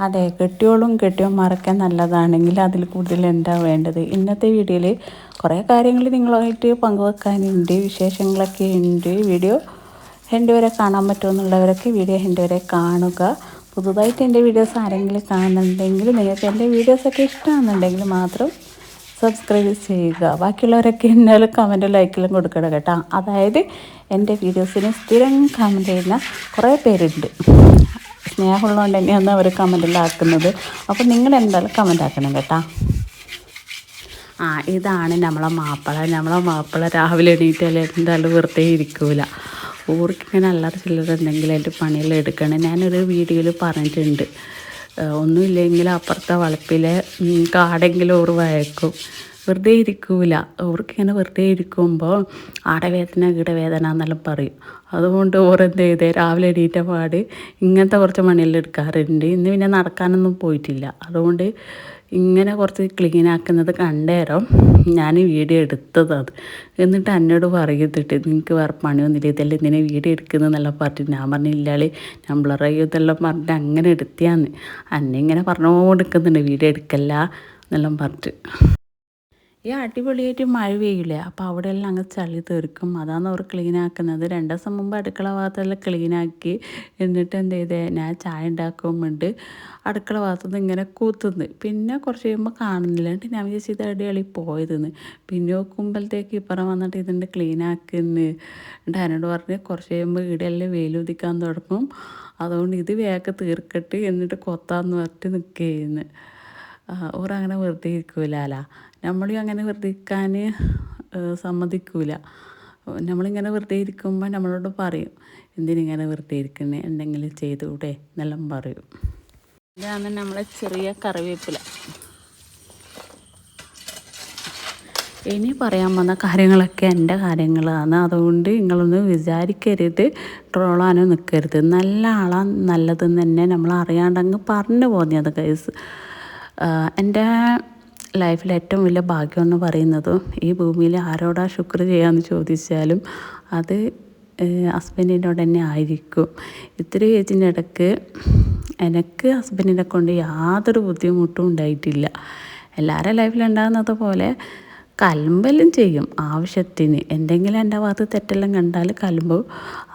അതെ കെട്ടിയോളും കെട്ടിയോന്മാരൊക്കെ നല്ലതാണെങ്കിൽ അതിൽ കൂടുതൽ എന്താ വേണ്ടത്? ഇന്നത്തെ വീഡിയോയിൽ കുറേ കാര്യങ്ങൾ നിങ്ങളുമായിട്ട് പങ്കുവെക്കാനുണ്ട് വിശേഷങ്ങളൊക്കെ ഉണ്ട്. വീഡിയോ എന്റെ വരെ കാണാൻ പറ്റുമെന്നുള്ളവരൊക്കെ വീഡിയോ എന്റെ വരെ കാണുക. പുതുതായിട്ട് എന്റെ വീഡിയോസ് ആരെങ്കിലും കാണുന്നുണ്ടെങ്കിൽ നിങ്ങൾക്ക് എന്റെ വീഡിയോസൊക്കെ ഇഷ്ടമാണെന്നുണ്ടെങ്കിൽ മാത്രം സബ്സ്ക്രൈബ് ചെയ്യുക. ബാക്കിയുള്ളവരൊക്കെ എന്നാലും കമന്റും ലൈക്കിലും കൊടുക്കണം കേട്ടോ. അതായത് എന്റെ വീഡിയോസിന് സ്ഥിരം കമന്റ് ചെയ്യുന്ന കുറേ പേരുണ്ട്. സ്നേഹമുള്ളതുകൊണ്ട് തന്നെയാണ് അവർ കമന്റെല്ലാം ആക്കുന്നത് അപ്പോൾ നിങ്ങൾ എന്തായാലും കമന്റ് ആക്കണം കേട്ടോ. ആ ഇതാണ് നമ്മളെ മാപ്പിള. നമ്മളെ മാപ്പിള രാവിലെ എണീറ്റാൽ എന്തായാലും വെറുതെ ഇരിക്കൂല. ഊർക്കിങ്ങനെ അല്ലാതെ ചില്ലറ എന്തെങ്കിലും അതിന്റെ പണിയെല്ലാം എടുക്കണം. ഞാനൊരു വീഡിയോയിൽ പറഞ്ഞിട്ടുണ്ട്. ഒന്നുമില്ലെങ്കിൽ അപ്പുറത്തെ വളപ്പിലെ കാടെങ്കിലും ഓർ വയക്കും വെറുതെ ഇരിക്കൂല. അവർക്കിങ്ങനെ വെറുതെ ഇരിക്കുമ്പോൾ ആടവേദന ഗീടവേദന എന്നെല്ലാം പറയും. അതുകൊണ്ട് ഓരോന്ത് ചെയ്ത്? രാവിലെ എണീറ്റ പാട് ഇങ്ങനത്തെ കുറച്ച് മണിയെല്ലാം എടുക്കാറുണ്ട്. ഇന്ന് പിന്നെ നടക്കാനൊന്നും പോയിട്ടില്ല. അതുകൊണ്ട് ഇങ്ങനെ കുറച്ച് ക്ലീൻ ആക്കുന്നത് കണ്ടേരം ഞാൻ വീഡിയോ എടുത്തത് അത്. എന്നിട്ട് എന്നോട് പറയുന്നിട്ട് നിങ്ങൾക്ക് വേറെ പണിയൊന്നുമില്ല. ഇതെല്ലാം ഇങ്ങനെ വീഡിയോ എടുക്കുന്നതെന്നെല്ലാം പറഞ്ഞിട്ട് ഞാൻ പറഞ്ഞില്ലാളി ഞാൻ ബ്ലറയ്യോ ഇതെല്ലാം പറഞ്ഞിട്ട് അങ്ങനെ എടുത്തിയാന്ന്. അന്നെ ഇങ്ങനെ പറഞ്ഞുകൊണ്ടിരിക്കുന്നുണ്ട് വീഡിയോ എടുക്കല്ല എന്നെല്ലാം പറഞ്ഞിട്ട്. ഈ അടിപൊളിയായിട്ട് മഴ പെയ്യില്ലേ അപ്പോൾ അവിടെയെല്ലാം അങ്ങ് ചളി തീർക്കും. അതാണ് അവർ ക്ലീൻ ആക്കുന്നത്. രണ്ട് ദിവസം മുമ്പ് അടുക്കള ഭാഗത്തെല്ലാം ക്ലീൻ ആക്കി എന്നിട്ട് എന്ത് ചെയ്തേ? ഞാൻ ചായ ഉണ്ടാക്കുമ്പോണ്ട് അടുക്കള ഭാഗത്തുനിന്ന് ഇങ്ങനെ കൂത്തുന്ന്. പിന്നെ കുറച്ച് കഴിയുമ്പോൾ കാണുന്നില്ല. എന്നിട്ട് ഞാൻ വിചാരിച്ചു ഇത് അടിപൊളി പോയതെന്ന്. പിന്നെ നോക്കുമ്പോഴത്തേക്ക് ഇപ്പുറം വന്നിട്ട് ഇതിന്റെ ക്ലീൻ ആക്കുന്നു. പറഞ്ഞ് കുറച്ച് കഴിയുമ്പോൾ ഇവിടെയെല്ലാം വെയിലുദിക്കാൻ തുടങ്ങും. അതുകൊണ്ട് ഇത് വേഗം തീർക്കട്ട് എന്നിട്ട് കൊത്താന്ന് പറഞ്ഞിട്ട് നിൽക്കുകയെന്ന് ഓരങ്ങനെ വെറുതെ ഇരിക്കൂലല്ല നമ്മളും അങ്ങനെ വെറുതെ ഇരിക്കാൻ സമ്മതിക്കൂല. നമ്മളിങ്ങനെ വെറുതെ ഇരിക്കുമ്പോൾ നമ്മളോട് പറയും എന്തിനിങ്ങനെ വെറുതെ ഇരിക്കുന്നത് എന്തെങ്കിലും ചെയ്തുകൂടെ എന്നെല്ലാം പറയും. ഇതാണ് നമ്മളെ ചെറിയ കറിവേപ്പില. ഇനി പറയാൻ വന്ന കാര്യങ്ങളൊക്കെ എന്റെ കാര്യങ്ങളാണ്. അതുകൊണ്ട് നിങ്ങളൊന്ന് വിചാരിക്കരുത്. ട്രോളാനോ നിൽക്കരുത് നല്ല ആളാണ് നല്ലതെന്ന് തന്നെ നമ്മൾ അറിയാണ്ടങ്ങ് പറഞ്ഞു പോന്നിയത് കേസ് എന്റെ ലൈഫിൽ ഏറ്റവും വലിയ ഭാഗ്യം എന്ന് പറയുന്നത് ഈ ഭൂമിയിൽ ആരോടാ ശുക്ര ചെയ്യാമെന്ന് ചോദിച്ചാലും അത് ഹസ്ബൻഡിനോട് തന്നെ ആയിരിക്കും. ഇത്തിരി ഏജിന്റെ ഇടയ്ക്ക് എനിക്ക് ഹസ്ബൻഡിനെ കൊണ്ട് യാതൊരു ബുദ്ധിമുട്ടും ഉണ്ടായിട്ടില്ല. എല്ലാവരുടെ ലൈഫിലുണ്ടാകുന്നത് പോലെ കലമ്പെല്ലാം ചെയ്യും ആവശ്യത്തിന്. എന്തെങ്കിലും എന്റെ ഭാഗത്ത് തെറ്റെല്ലാം കണ്ടാൽ കലമ്പ്.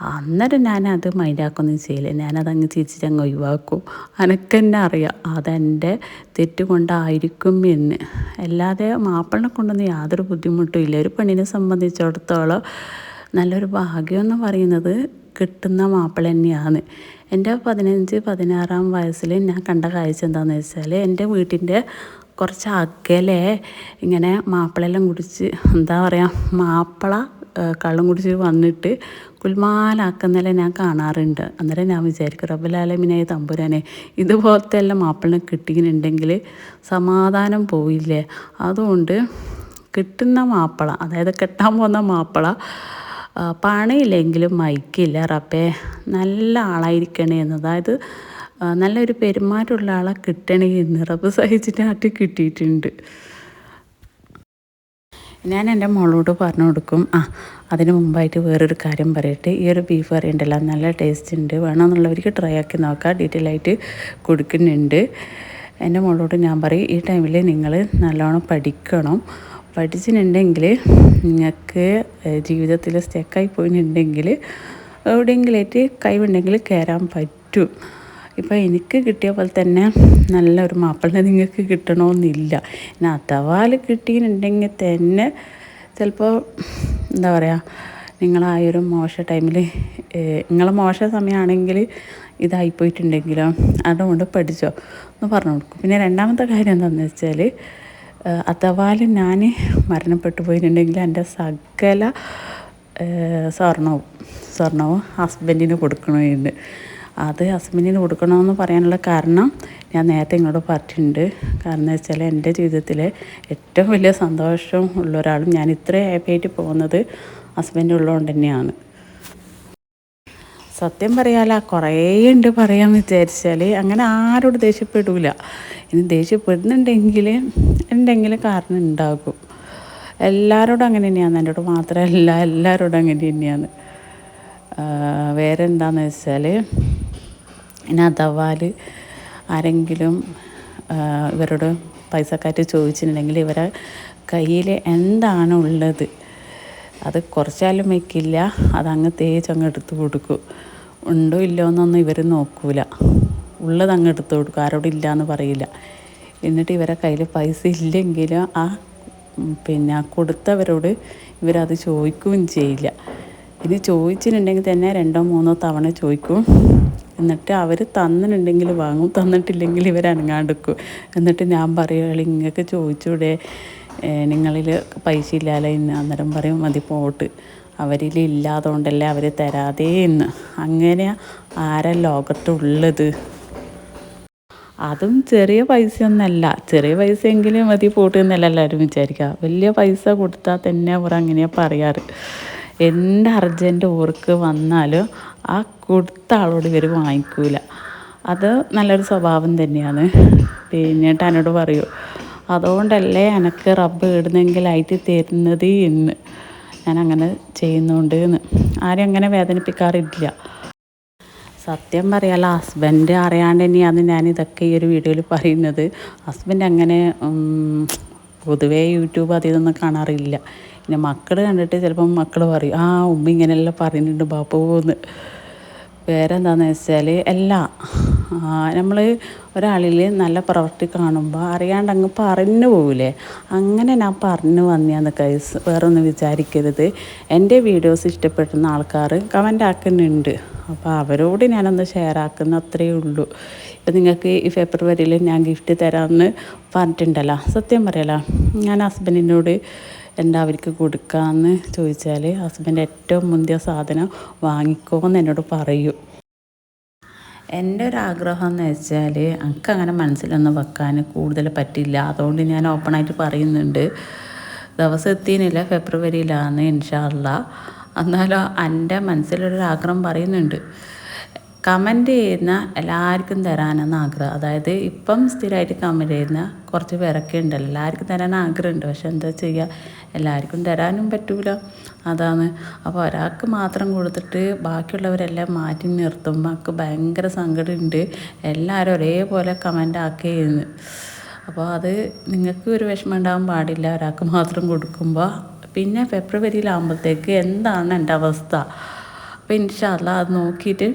അന്നേരം ഞാനത് മൈൻഡാക്കൊന്നും ചെയ്യില്ല. ഞാനതങ്ങ് ചിരിച്ചിട്ടങ്ങ് ഒഴിവാക്കും. അനക്ക് തന്നെ അറിയാം അതെന്റെ തെറ്റ് കൊണ്ടായിരിക്കും എന്ന്. അല്ലാതെ മാപ്പിളിനെ കൊണ്ടൊന്നും യാതൊരു ബുദ്ധിമുട്ടും ഇല്ല. ഒരു പെണ്ണിനെ സംബന്ധിച്ചിടത്തോളം നല്ലൊരു ഭാഗ്യം എന്ന് പറയുന്നത് കിട്ടുന്ന മാപ്പിള തന്നെയാണ്. എന്റെ പതിനഞ്ച് പതിനാറാം വയസ്സിൽ ഞാൻ കണ്ട കാഴ്ച എന്താണെന്ന് വെച്ചാൽ എന്റെ വീട്ടിന്റെ കുറച്ച് അകലെ ഇങ്ങനെ മാപ്പിളെല്ലാം കുടിച്ച് എന്താ പറയുക മാപ്പിള കള്ളം കുടിച്ച് വന്നിട്ട് കുൽമാലാക്കുന്നതെല്ലാം ഞാൻ കാണാറുണ്ട്. അന്നേരം ഞാൻ വിചാരിക്കും റബ്ബലാലമിനായ തമ്പുരാനെ ഇതുപോലത്തെ എല്ലാം മാപ്പിളിനെ കിട്ടിയിട്ടുണ്ടെങ്കിൽ സമാധാനം പോയില്ലേ? അതുകൊണ്ട് കിട്ടുന്ന മാപ്പിള അതായത് കെട്ടാൻ പോകുന്ന മാപ്പിള പണയില്ലെങ്കിലും മയക്കില്ല റബ്ബേ നല്ല ആളായിരിക്കണേ എന്ന്. അതായത് നല്ലൊരു പെരുമാറ്റമുള്ള ആളെ കിട്ടണമെങ്കിൽ നിറവ് സഹിച്ചിട്ട് കിട്ടിയിട്ടുണ്ട്. ഞാൻ എന്റെ മോളോട് പറഞ്ഞു കൊടുക്കും ആ അതിന് മുമ്പായിട്ട് വേറൊരു കാര്യം പറയട്ടെ. ഈ ഒരു ബീഫ് കറി ഉണ്ടല്ലോ നല്ല ടേസ്റ്റ് ഉണ്ട്. വേണമെന്നുള്ളവർക്ക് ട്രൈ ആക്കി നോക്കാം ഡീറ്റെയിൽ ആയിട്ട് കൊടുക്കുന്നുണ്ട്. എന്റെ മോളോട് ഞാൻ പറയും ഈ ടൈമിൽ നിങ്ങൾ നല്ലോണം പഠിക്കണം. പഠിച്ചിട്ടുണ്ടെങ്കിൽ നിങ്ങൾക്ക് ജീവിതത്തിൽ സ്റ്റെക്കായി പോയിട്ടുണ്ടെങ്കിൽ എവിടെയെങ്കിലായിട്ട് കഴിവുണ്ടെങ്കിൽ കയറാൻ പറ്റും. ഇപ്പോൾ എനിക്ക് കിട്ടിയ പോലെ തന്നെ നല്ലൊരു മാപ്പിളിനെ നിങ്ങൾക്ക് കിട്ടണമെന്നില്ല ഇനി അഥവാൽ കിട്ടിയിട്ടുണ്ടെങ്കിൽ തന്നെ ചിലപ്പോൾ എന്താ പറയുക നിങ്ങളായൊരു മോശ ടൈമിൽ നിങ്ങളെ മോശ സമയമാണെങ്കിൽ ഇതായിപ്പോയിട്ടുണ്ടെങ്കിലോ അതുകൊണ്ട് പഠിച്ചോ എന്ന് പറഞ്ഞു കൊടുക്കും. പിന്നെ രണ്ടാമത്തെ കാര്യം എന്താണെന്ന് വെച്ചാൽ അഥവാൽ ഞാൻ മരണപ്പെട്ടു പോയിട്ടുണ്ടെങ്കിൽ എന്റെ സകല സ്വർണവും സ്വർണവും ഹസ്ബൻഡിന് കൊടുക്കണമെന്നുണ്ട് അത് ഹസ്ബൻഡിന് കൊടുക്കണമെന്ന് പറയാനുള്ള കാരണം ഞാൻ നേരത്തെ ഇങ്ങോട്ട് പറഞ്ഞിട്ടുണ്ട്. കാരണം എന്ന് വെച്ചാൽ എന്റെ ജീവിതത്തിൽ ഏറ്റവും വലിയ സന്തോഷം ഉള്ള ഒരാളും ഞാൻ ഇത്രയും ഹാപ്പിയായിട്ട് പോകുന്നത് ഹസ്ബൻഡ് ഉള്ളതുകൊണ്ട് തന്നെയാണ്. സത്യം പറയാല കുറേ ഉണ്ട് പറയാൻ വിചാരിച്ചാൽ അങ്ങനെ ആരോട് ദേഷ്യപ്പെടില്ല ഇനി ദേഷ്യപ്പെടുന്നുണ്ടെങ്കിൽ എന്തെങ്കിലും കാരണം ഉണ്ടാകും എല്ലാവരോടും അങ്ങനെ തന്നെയാണ്. എന്നോട് മാത്രമല്ല എല്ലാവരോടും അങ്ങനെ തന്നെയാണ്. വേറെ എന്താണെന്ന് വെച്ചാൽ പിന്നെ അഥവാൽ ആരെങ്കിലും ഇവരോട് പൈസക്കാറ്റ് ചോദിച്ചിട്ടുണ്ടെങ്കിൽ ഇവരെ കയ്യിൽ എന്താണ് ഉള്ളത്? അത് കുറച്ചാലും വയ്ക്കില്ല അതങ്ങ് തേച്ചങ്ങ് എടുത്ത് കൊടുക്കും. ഉണ്ടോ ഇല്ലോ എന്നൊന്നും ഇവർ നോക്കൂല. ഉള്ളത് അങ്ങ് എടുത്ത് കൊടുക്കും ആരോടും ഇല്ല എന്ന് പറയില്ല. എന്നിട്ട് ഇവരെ കയ്യിൽ പൈസ ഇല്ലെങ്കിലും ആ പിന്നെ കൊടുത്തവരോട് ഇവരത് ചോദിക്കുകയും ചെയ്യില്ല. ഇനി ചോദിച്ചിട്ടുണ്ടെങ്കിൽ തന്നെ രണ്ടോ മൂന്നോ തവണ ചോദിക്കും. എന്നിട്ട് അവർ തന്നിട്ടുണ്ടെങ്കിൽ വാങ്ങും തന്നിട്ടില്ലെങ്കിൽ ഇവർ അനങ്ങാണ്ടിക്കും എന്നിട്ട് ഞാൻ പറയുകയാണെങ്കിൽ ഇങ്ങക്ക് ചോദിച്ചൂടെ നിങ്ങളിൽ പൈസ ഇല്ലാലോ ഇന്ന് അന്നേരം പറയും മതി പോട്ട്. അവരിൽ ഇല്ലാതുകൊണ്ടല്ലേ അവർ തരാതേ എന്ന്. അങ്ങനെ ആരാ ലോകത്തുള്ളത്? അതും ചെറിയ പൈസയൊന്നല്ല. ചെറിയ പൈസ എങ്കിലും മതി പോട്ട് എന്നല്ല എല്ലാവരും വിചാരിക്കുക. വലിയ പൈസ കൊടുത്താൽ തന്നെ അവർ അങ്ങനെയാണ് പറയാറ്. എന്ത് അർജന്റ് ഓർക്ക് വന്നാലും ആ കൊടുത്ത ആളോട് ഇവർ വാങ്ങിക്കൂല. അത് നല്ലൊരു സ്വഭാവം തന്നെയാണ്. പിന്നെ എന്നോട് പറയൂ അതുകൊണ്ടല്ലേ എനക്ക് റബ്ബ് ഇടുന്നെങ്കിലായിട്ട് തരുന്നത് എന്ന് ഞാൻ അങ്ങനെ ചെയ്യുന്നുണ്ട് എന്ന്. ആരും അങ്ങനെ വേദനിപ്പിക്കാറില്ല. സത്യം പറയാല ഹസ്ബൻഡ് അറിയാണ്ട് തന്നെയാണ് ഞാൻ ഇതൊക്കെ ഈ ഒരു വീഡിയോയിൽ പറയുന്നത്. ഹസ്ബൻഡ് അങ്ങനെ പൊതുവേ യൂട്യൂബ് അതിൽ നിന്ന് കാണാറില്ല. പിന്നെ മക്കൾ കണ്ടിട്ട് ചിലപ്പം മക്കൾ പറയും ആ ഉമ്മ ഇങ്ങനെയെല്ലാം പറയുന്നുണ്ട് പോകുന്നു വേറെ എന്താണെന്ന് വെച്ചാൽ അല്ല. നമ്മൾ ഒരാളിൽ നല്ല പ്രവൃത്തി കാണുമ്പോൾ അറിയാണ്ട് അങ്ങ് പറഞ്ഞു പോകില്ലേ അങ്ങനെ ഞാൻ പറഞ്ഞു വന്നിയാന്ന് കൈസ്. വേറെ ഒന്നും വിചാരിക്കരുത്. എന്റെ വീഡിയോസ് ഇഷ്ടപ്പെടുന്ന ആൾക്കാർ കമന്റ് ആക്കുന്നുണ്ട്. അപ്പോൾ അവരോട് ഞാനൊന്ന് ഷെയർ ആക്കുന്ന അത്രയേ ഉള്ളൂ. ഇപ്പം നിങ്ങൾക്ക് ഈ ഫെബ്രുവരിയിൽ ഞാൻ ഗിഫ്റ്റ് തരാമെന്ന് പറഞ്ഞിട്ടുണ്ടല്ലോ. സത്യം പറയല. ഞാൻ ഹസ്ബൻഡിനോട് എന്താ അവർക്ക് കൊടുക്കാമെന്ന് ചോദിച്ചാൽ ഹസ്ബൻഡ് ഏറ്റവും മുന്തിയ സാധനം വാങ്ങിക്കോന്ന് എന്നോട് പറയൂ. എന്റെ ഒരു ആഗ്രഹം എന്ന് വെച്ചാൽ എനിക്ക് അങ്ങനെ മനസ്സിലൊന്നും വെക്കാൻ കൂടുതൽ പറ്റില്ല. അതുകൊണ്ട് ഞാൻ ഓപ്പണായിട്ട് പറയുന്നുണ്ട്. ദിവസം എത്തിയില്ല ഫെബ്രുവരിയിലാണ് ഇൻഷാല്ല എന്നാലും എന്റെ മനസ്സിലൊരു ആഗ്രഹം പറയുന്നുണ്ട്. കമന്റ് ചെയ്യുന്ന എല്ലാവർക്കും തരാനെന്ന് ആഗ്രഹം. അതായത് ഇപ്പം സ്ഥിരമായിട്ട് കമന്റ് ചെയ്യുന്ന കുറച്ച് പേരൊക്കെ ഉണ്ടല്ലോ. എല്ലാവർക്കും തരാൻ ആഗ്രഹമുണ്ട്. പക്ഷെ എന്താ ചെയ്യുക എല്ലാവർക്കും തരാനും പറ്റൂല. അതാണ്. അപ്പോൾ ഒരാൾക്ക് മാത്രം കൊടുത്തിട്ട് ബാക്കിയുള്ളവരെല്ലാം മാറ്റി നിർത്തുമ്പോൾ എനിക്ക് ഭയങ്കര സങ്കടമുണ്ട്. എല്ലാവരും ഒരേപോലെ കമന്റ് ആക്കുകയെന്ന് അപ്പോൾ അത് നിങ്ങൾക്ക് ഒരു വിഷമം ഉണ്ടാകാൻ പാടില്ല. ഒരാൾക്ക് മാത്രം കൊടുക്കുമ്പോൾ. പിന്നെ ഫെബ്രുവരിയിലാകുമ്പോഴത്തേക്ക് എന്താണ് എന്റെ അവസ്ഥ? അപ്പോൾ ഇൻഷാല്ല അത് നോക്കിയിട്ട്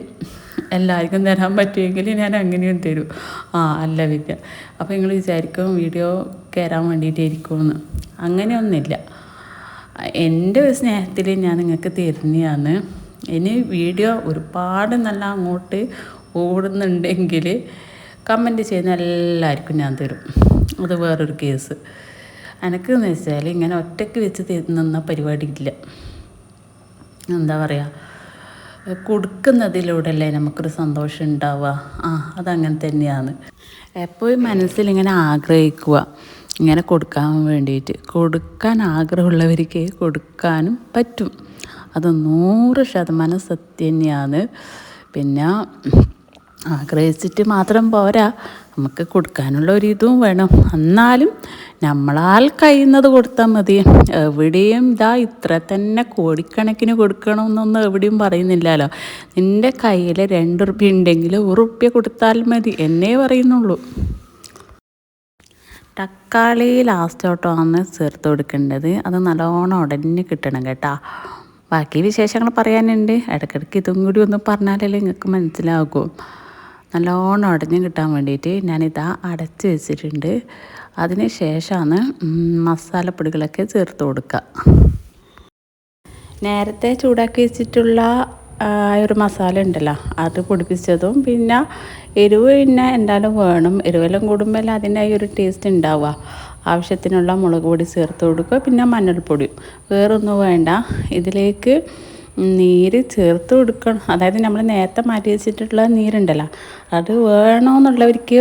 എല്ലാവർക്കും തരാൻ പറ്റുമെങ്കിൽ ഞാൻ അങ്ങനെയും തരും. ആ അല്ല വിദ്യ. അപ്പോൾ നിങ്ങൾ വിചാരിക്കും വീഡിയോ കയറാൻ വേണ്ടിയിട്ടായിരിക്കുമെന്ന്. അങ്ങനെയൊന്നുമില്ല. എന്റെ ഒരു സ്നേഹത്തിൽ ഞാൻ നിങ്ങൾക്ക് തരുന്നതാണ്. ഇനി വീഡിയോ ഒരുപാട് നല്ല അങ്ങോട്ട് ഓടുന്നുണ്ടെങ്കിൽ കമന്റ് ചെയ്യുന്ന എല്ലാവർക്കും ഞാൻ തരും. അത് വേറൊരു കേസ് എനക്കെന്ന് വെച്ചാൽ ഇങ്ങനെ ഒറ്റയ്ക്ക് വെച്ച് നിന്ന പരിപാടിയില്ല എന്താ പറയുക കൊടുക്കുന്നതിലൂടെയല്ലേ നമുക്കൊരു സന്തോഷം ഉണ്ടാവുക? ആ അതങ്ങനെ തന്നെയാണ്. എപ്പോഴും മനസ്സിലിങ്ങനെ ആഗ്രഹിക്കുക. ഇങ്ങനെ കൊടുക്കാൻ വേണ്ടിയിട്ട്. കൊടുക്കാൻ ആഗ്രഹമുള്ളവർക്ക് കൊടുക്കാനും പറ്റും. അത് നൂറ് ശതമാനം സത്യം തന്നെയാണ്. പിന്നെ ആഗ്രഹിച്ചിട്ട് മാത്രം പോരാ. നമുക്ക് കൊടുക്കാനുള്ള ഒരു ഇതും വേണം. എന്നാലും നമ്മളാൽ കഴിയുന്നത് കൊടുത്താൽ മതി. എവിടെയും ഇതാ ഇത്ര തന്നെ കോടിക്കണക്കിന് കൊടുക്കണമെന്നൊന്നും എവിടെയും പറയുന്നില്ലല്ലോ. നിന്റെ കയ്യിൽ രണ്ട് റുപ്യ ഉണ്ടെങ്കിൽ ഒരു റുപ്യ കൊടുത്താൽ മതി. എന്നേ പറയുന്നുള്ളൂ. തക്കാളി ലാസ്റ്റോട്ടമാണ് ചേർത്ത് കൊടുക്കേണ്ടത്. അത് നല്ലോണം ഉടനെ കിട്ടണം കേട്ടോ. ബാക്കി വിശേഷങ്ങൾ പറയാനുണ്ട്. ഇടയ്ക്കിടയ്ക്ക് ഇതും കൂടി ഒന്ന് പറഞ്ഞാലല്ലേ നിങ്ങൾക്ക് മനസ്സിലാകും. നല്ലോണം അടഞ്ഞ് കിട്ടാൻ വേണ്ടിയിട്ട് ഞാനിതാ അടച്ച് വെച്ചിട്ടുണ്ട്. അതിന് ശേഷമാണ് മസാലപ്പൊടികളൊക്കെ ചേർത്ത് കൊടുക്കുക. നേരത്തെ ചൂടാക്കി വെച്ചിട്ടുള്ള ഒരു മസാല ഉണ്ടല്ലോ അത് പൊടിപ്പിച്ചതും പിന്നെ എരിവ് പിന്നെ എന്തായാലും വേണം. എരിവെല്ലാം കൂടുമ്പോൾ അതിന്റെ ഒരു ടേസ്റ്റ് ഉണ്ടാവുക. ആവശ്യത്തിനുള്ള മുളക് പൊടി ചേർത്ത് കൊടുക്കുക പിന്നെ മഞ്ഞൾപ്പൊടിയും വേറൊന്നും വേണ്ട. ഇതിലേക്ക് നീര് ചേർത്ത് കൊടുക്കണം. അതായത് നമ്മൾ നേരത്തെ മാറ്റി വെച്ചിട്ടുള്ള നീരുണ്ടല്ലോ അത് വേണമെന്നുള്ളവർക്ക്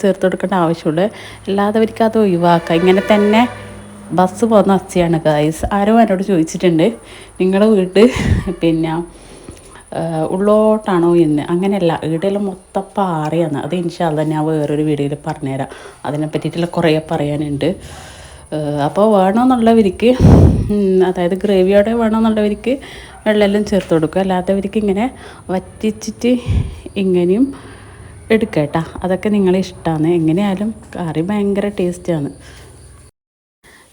ചേർത്ത് കൊടുക്കേണ്ട ആവശ്യമുള്ളൂ. അല്ലാത്തവർക്ക് അത് ഒഴിവാക്കാം. ഇങ്ങനെ തന്നെ ബസ് പോകുന്ന അച്ഛയാണ് ഗൈസ് ആരോ എന്നോട് ചോദിച്ചിട്ടുണ്ട് നിങ്ങളുടെ വീട് പിന്നെ ഉള്ളോട്ടാണോ എന്ന്? അങ്ങനെയല്ല വീടെല്ലാം മൊത്തം പാറയാണ്. അത് ഇൻഷാല്ല ഞാൻ വേറൊരു വീഡിയോയിൽ പറഞ്ഞുതരാം. അതിനെ പറ്റിയിട്ടുള്ള കുറേ പറയാനുണ്ട്. അപ്പോൾ വേണമെന്നുള്ളവർക്ക് അതായത് ഗ്രേവിയോടെ വേണമെന്നുള്ളവർക്ക് വെള്ളമെല്ലാം ചേർത്ത് കൊടുക്കുക. അല്ലാത്തവർക്ക് ഇങ്ങനെ വറ്റിച്ചിട്ട് ഇങ്ങനെയും എടുക്കുക കേട്ടോ. അതൊക്കെ നിങ്ങളെ ഇഷ്ടമാണ് എങ്ങനെയായാലും കറി ഭയങ്കര ടേസ്റ്റാണ്.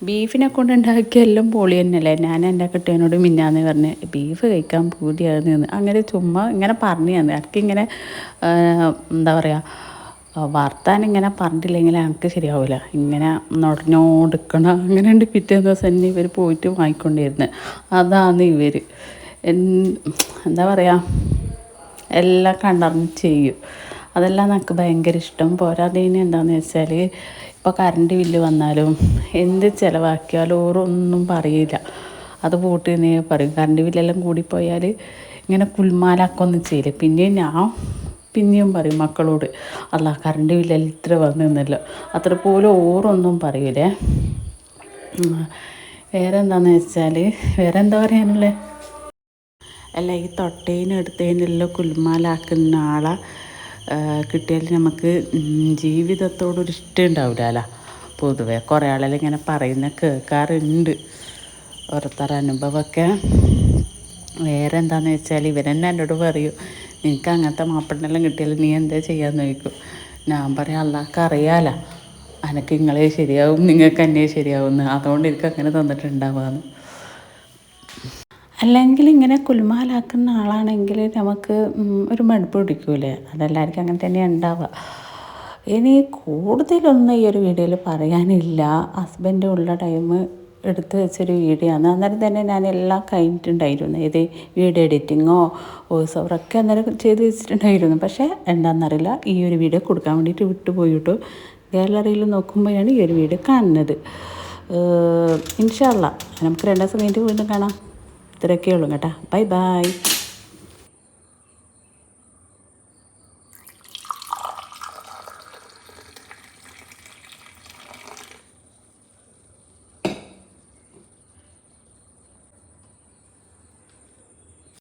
ബീഫിനെ കൊണ്ട് ഉണ്ടാക്കിയ എല്ലാം പൊളി തന്നെയല്ലേ? ഞാൻ എന്റെ കെട്ടിയനോട് മിന്നാന്ന് പറഞ്ഞ് ബീഫ് കഴിക്കാൻ പൂതിയാകുന്നു അങ്ങനെ ചുമ്മാ ഇങ്ങനെ പറഞ്ഞു തന്നെ. എനിക്കിങ്ങനെ എന്താ പറയുക വർത്താൻ ഇങ്ങനെ പറഞ്ഞിട്ടില്ലെങ്കിൽ എനിക്ക് ശരിയാവില്ല ഇങ്ങനെ നടഞ്ഞോടുക്കണം അങ്ങനെ ഉണ്ട് പിറ്റേ ദിവസം തന്നെ ഇവർ പോയിട്ട് വാങ്ങിക്കൊണ്ടിരുന്നത് അതാണ് ഇവർ എന്താ പറയുക എല്ലാം കണ്ടറിഞ്ഞ് ചെയ്യും. അതെല്ലാം നമുക്ക് ഭയങ്കര ഇഷ്ടം. പോരാതേന് എന്താണെന്ന് വെച്ചാൽ ഇപ്പോൾ കറണ്ട് ബില്ല് വന്നാലും എന്ത് ചിലവാക്കിയാലും ഓറൊന്നും പറയില്ല. അത് പൂട്ടിന്നേ പറയും. കറണ്ട് ബില്ലെല്ലാം കൂടിപ്പോയാൽ ഇങ്ങനെ കുൽമാലാക്കൊന്നും ചെയ്യില്ല. പിന്നെ ഞാൻ പിന്നെയും പറയും മക്കളോട് അല്ല കറണ്ട് ബില്ലല്ല ഇത്ര വന്നിരുന്നല്ലോ അത്ര പോലും ഓറൊന്നും പറയൂലേ. വേറെ എന്താണെന്ന് വെച്ചാൽ വേറെ എന്താ പറയാനുള്ളത് അല്ല ഈ തൊട്ടേനും എടുത്തതിനെല്ലാം കുൽമാലാക്കുന്ന ആളെ. കിട്ടിയാൽ നമുക്ക് ജീവിതത്തോടൊരു ഇഷ്ടം ഉണ്ടാവില്ല. പൊതുവെ കുറേ ആളെല്ലാം ഇങ്ങനെ പറയുന്ന കേൾക്കാറുണ്ട് ഓരോരുത്തർ അനുഭവമൊക്കെ. വേറെ എന്താണെന്ന് വെച്ചാൽ ഇവരെന്നെ എന്നോട് പറയും നിനക്ക് അങ്ങനത്തെ മാപ്പിളിനെല്ലാം കിട്ടിയാൽ നീ എന്താ ചെയ്യാന്ന് ചോദിക്കും. ഞാൻ പറയാം അള്ളാഹ്ക്ക് അറിയാലോ. അനക്ക് നിങ്ങളെ ശരിയാവും നിങ്ങൾക്ക് എന്നെ ശരിയാവും അതുകൊണ്ട് എനിക്ക് അങ്ങനെ തന്നിട്ടുണ്ടാവാന്ന്. അല്ലെങ്കിൽ ഇങ്ങനെ കുൽമാലാക്കുന്ന ആളാണെങ്കിൽ നമുക്ക് ഒരു മടുപ്പ് പിടിക്കൂലേ? അതെല്ലാവർക്കും അങ്ങനെ തന്നെയാണ് ഉണ്ടാവുക. ഇനി കൂടുതലൊന്നും ഈ ഒരു വീഡിയോയിൽ പറയാനില്ല. ഹസ്ബൻഡ് ഉള്ള ടൈം എടുത്ത് വെച്ചൊരു വീഡിയോ ആണ്. അന്നേരം തന്നെ ഞാൻ എല്ലാം കഴിഞ്ഞിട്ടുണ്ടായിരുന്നു. ഇത് വീഡിയോ എഡിറ്റിങ്ങോ വോയിസ് ഓവറൊക്കെ അന്നേരം ചെയ്ത് വെച്ചിട്ടുണ്ടായിരുന്നു. പക്ഷേ എന്താണെന്നറിയില്ല ഈ ഒരു വീഡിയോ കൊടുക്കാൻ വേണ്ടിയിട്ട് വിട്ടുപോയി കേട്ടോ ഗാലറിയിൽ നോക്കുമ്പോഴാണ് ഈ ഒരു വീഡിയോ കാണുന്നത്. ഇൻഷാല്ല നമുക്ക് രണ്ടാം സമയത്ത് വീണ്ടും കാണാം. ഇത്രയൊക്കെ ഉള്ളൂ കേട്ടോ. Bye bye.